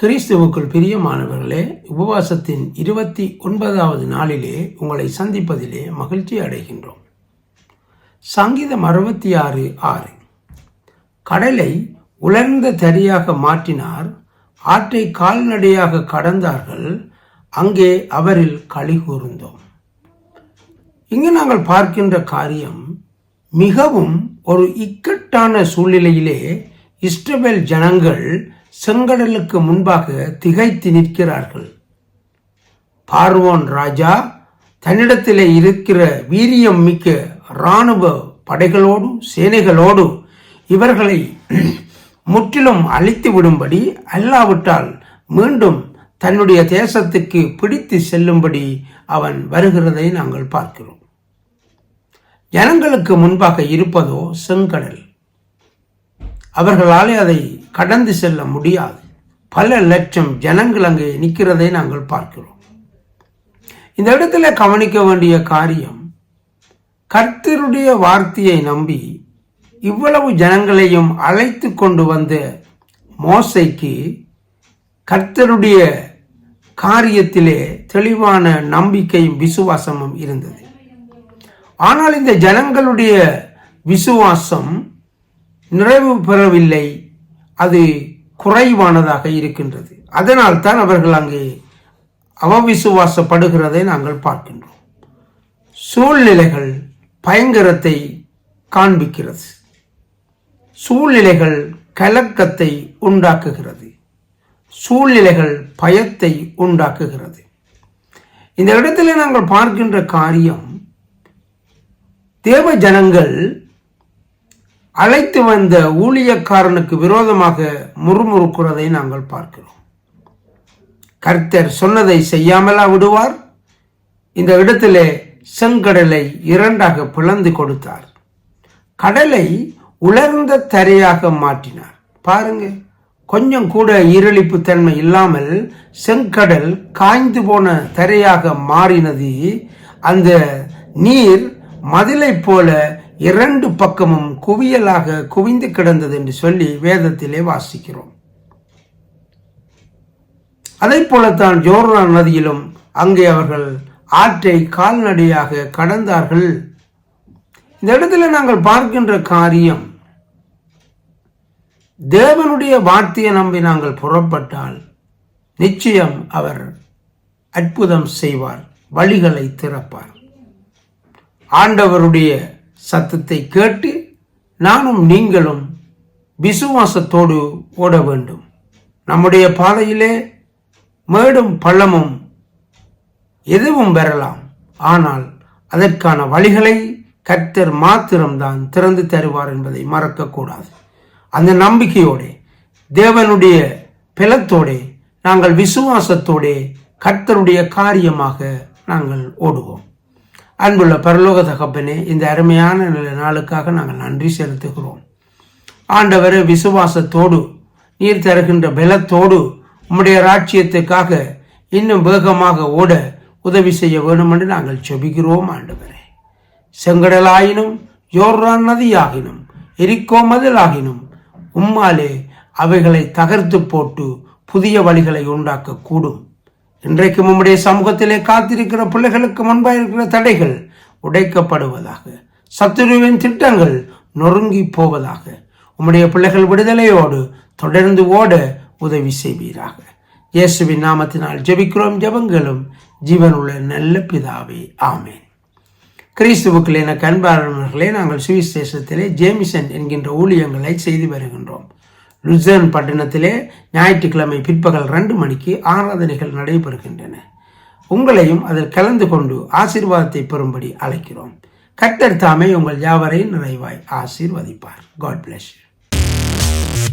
கிறிஸ்துவுக்குள் பிரியமானவர்களே உபவாசத்தின் இருபத்தி ஒன்பதாவது நாளிலே உங்களை சந்திப்பதிலே மகிழ்ச்சி அடைகின்றோம். சங்கீதம் அறுபத்தி ஆறு. ஆறு கடலை உலர்ந்த தரியாக மாற்றினார் ஆற்றை கால்நடையாக கடந்தார்கள் அங்கே அவரில் களி கூர்ந்தோம். இங்கு நாங்கள் பார்க்கின்ற காரியம் மிகவும் ஒரு இக்கட்டான சூழ்நிலையிலே இஸ்ரவேல் ஜனங்கள் செங்கடலுக்கு முன்பாக திகைத்து நிற்கிறார்கள். பார்வோன் ராஜா தன்னிடத்திலே இருக்கிற வீரியம் மிக்க இராணுவ படைகளோடு சேனைகளோடு இவர்களை முற்றிலும் அழித்து விடும்படி அல்லாவிட்டால் மீண்டும் தன்னுடைய தேசத்துக்கு பிடித்து செல்லும்படி அவன் வருகிறதை நாங்கள் பார்க்கிறோம். ஜனங்களுக்கு முன்பாக இருப்பதோ செங்கடல். அவர்களாலே அதை கடந்து செல்ல முடியாது. பல லட்சம் ஜனங்கள் அங்கே நிற்கிறதை நாங்கள் பார்க்கிறோம். இந்த இடத்துல கவனிக்க வேண்டிய காரியம் கர்த்தருடைய வார்த்தையை நம்பி இவ்வளவு ஜனங்களையும் அழைத்து கொண்டு வந்த மோசைக்கு கர்த்தருடைய காரியத்திலே தெளிவான நம்பிக்கையும் விசுவாசமும் இருந்தது. ஆனால் இந்த ஜனங்களுடைய விசுவாசம் நிறைவு பெறவில்லை. அது குறைவானதாக இருக்கின்றது. அதனால் தான் அவர்கள் அங்கே அவவிசுவாசப்படுகிறதை நாங்கள் பார்க்கின்றோம். சூழ்நிலைகள் பயங்கரத்தை காண்பிக்கிறது. சூழ்நிலைகள் கலக்கத்தை உண்டாக்குகிறது. சூழ்நிலைகள் பயத்தை உண்டாக்குகிறது. இந்த இடத்துல நாங்கள் பார்க்கின்ற காரியம் தேவ ஜனங்கள் அழைத்து வந்த ஊழியக்காரனுக்கு விரோதமாக முறுமுறுக்கிறதை நாங்கள் பார்க்கிறோம். கர்த்தர் சொன்னதை செய்யாமலா விடுவார். இந்த இடத்திலே செங்கடலை இரண்டாக பிளந்து கொடுத்தார். கடலை உலர்ந்த தரையாக மாற்றினார். பாருங்க கொஞ்சம் கூட ஈரழிப்பு தன்மை இல்லாமல் செங்கடல் காய்ந்து போன தரையாக மாறினது. அந்த நீர் மதிலை போல இரண்டு பக்கமும் குவியலாக குவிந்து கிடந்தது என்று சொல்லி வேதத்திலே வாசிக்கிறோம். அதை போலத்தான் ஜோர்ரா நதியிலும் அங்கே அவர்கள் ஆற்றை கால்நடையாக கடந்தார்கள். இந்த இடத்துல நாங்கள் பார்க்கின்ற காரியம் தேவனுடைய வார்த்தையை நம்பி நாங்கள் புறப்பட்டால் நிச்சயம் அவர் அற்புதம் செய்வார் வழிகளை திறப்பார். ஆண்டவருடைய சத்தத்தை கேட்டு நானும் நீங்களும் விசுவாசத்தோடு ஓட வேண்டும். நம்முடைய பாதையிலே மேடும் பள்ளமும் எதுவும் பெறலாம். ஆனால் அதற்கான வழிகளை கர்த்தர் மாத்திரம்தான் திறந்து தருவார் என்பதை மறக்கக்கூடாது. அந்த நம்பிக்கையோடே தேவனுடைய பிலத்தோட நாங்கள் விசுவாசத்தோடே கர்த்தருடைய காரியமாக நாங்கள் ஓடுவோம். அன்புள்ள பரலோக தகப்பனே இந்த அருமையான நாளுக்காக நாங்கள் நன்றி செலுத்துகிறோம். ஆண்டவர் விசுவாசத்தோடு நீர் தருகின்ற பலத்தோடு உம்முடைய ராட்சியத்துக்காக இன்னும் வேகமாக ஓட உதவி செய்ய வேண்டும் என்று நாங்கள் செபிக்கிறோம் ஆண்டவரே. செங்கடலாயினும் யோர்ரான் நதியாகினும் எரிக்கோ மதிலாகினும் உம்மாலே அவைகளை தகர்த்து போட்டு புதிய வழிகளை உண்டாக்க இன்றைக்கும் உம்முடைய சமூகத்திலே காத்திருக்கிற பிள்ளைகளுக்கு முன்பாக இருக்கிற தடைகள் உடைக்கப்படுவதாக சத்துருவின் திட்டங்கள் நொறுங்கி போவதாக உம்முடைய பிள்ளைகள் விடுதலையோடு தொடர்ந்து ஓட உதவி செய்வீராக. இயேசுவின் நாமத்தினால் ஜெபிக்கிறோம் ஜெபங்களும் ஜீவனுள்ள நல்ல பிதாவே ஆமேன். கிறிஸ்துவுக்கள் என கண்பாளர்களே நாங்கள் சுவிசேஷத்திலே ஜேமிசன் என்கின்ற ஊழியங்களை செய்து வருகின்றோம். லுசர்ன் பட்டணத்திலே ஞாயிற்றுக்கிழமை பிற்பகல் ரெண்டு மணிக்கு ஆராதனைகள் நடைபெறுகின்றன. உங்களையும் அதில் கலந்து கொண்டு ஆசீர்வாதத்தை பெறும்படி அழைக்கிறோம். கட்டர் தாமே உங்கள் யாவரையும் நிறைவாய் ஆசீர்வதிப்பார். God bless you